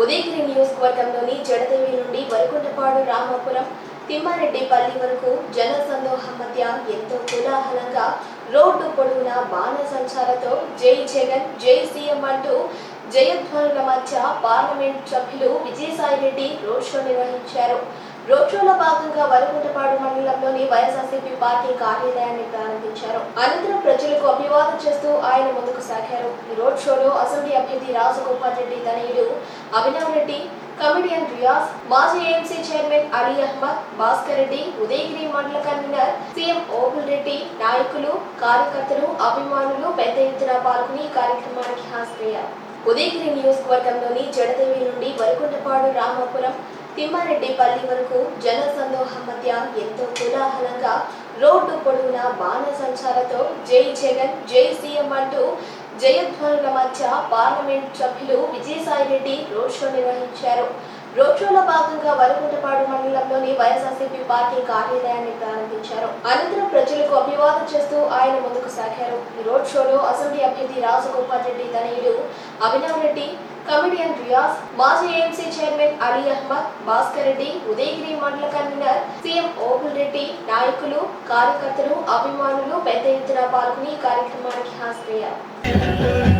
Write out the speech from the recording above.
ఉదయగిరి నియోజకవర్గంలోని జడదేవి నుండి వరకుంటపాడు రామాపురం తిమ్మారెడ్డి పల్లి వరకు జన సందోహం మధ్య ఎంతో కోలాహలంగా రోడ్డు పొడవున బాణ సంచారతో జై జగన్ జై సీఎం అంటూ జయధ్వనుల మధ్య పార్లమెంట్ సభ్యులు విజయసాయిరెడ్డి రోడ్ షో నిర్వహించారు. రోడ్ షోలో భాగంగా వరకుంటపాడు మండలంలోని వైఎస్ఆర్సీపీ పార్టీ కార్యాలయాన్ని ప్రారంభించారు. అనంతరం ప్రజలకు అభివాదం చేస్తూ ఆయన ముందుకు సాగారు. ఈ రోడ్ షోలో అసెంబ్లీ అభ్యర్థి రాజగోపాల్ రెడ్డి తనయుడు అభినవ్ రెడ్డి కమిడియన్ రియాజ్ మాజీ ఏఎంసీ చైర్మన్ అలీ అహ్మద్ భాస్కర్ రెడ్డి ఉదయగిరి మండల కన్వీనర్ సీఎం ఓపుల్ రెడ్డి నాయకులు కార్యకర్తలు అభిమానులు పెద్ద ఎత్తున పాల్గొని కార్యక్రమానికి హాజరయ్యారు. ఉదయగిరి నియోజకవర్గంలోని జడదేవి నుండి వరకుంటపాడు రామాపురం తిమ్మారెడ్డి పల్లి వరకు జన సందోహం మధ్య ఎంతో కోలాహలంగా రోడ్డు పొడవునా బాణ సంచారతో జై జగన్ జై సీఎం అంటూ జయధ్వనుల మధ్య పార్లమెంట్ సభ్యులు విజయసాయిరెడ్డి రోడ్ షో నిర్వహించారు. రోడ్ షోలో భాగంగా వరకుంటపాడు మండలంలోని వైఎస్ఆర్సీపీ పార్టీ కార్యాలయాన్ని ప్రారంభించారు. అనంతరం ప్రజలకు అభివాదం చేస్తూ ఆయన ముందుకు సాగారు. ఈ రోడ్ షోలో అసెంబ్లీ అభ్యర్థి రాజగోపాల్ రెడ్డి తనయుడు అభినవ్ రెడ్డి కమిడియన్ రియాజ్ మాజీ ఏఎంసీ చైర్మన్ అలీ అహ్మద్ భాస్కర్ రెడ్డి ఉదయగిరి మండల కన్వీనర్ సీఎం ఓపుల్ రెడ్డి నాయకులు కార్యకర్తలు అభిమానులు పెద్ద ఎత్తున పాల్గొని కార్యక్రమానికి హాజరయ్యారు.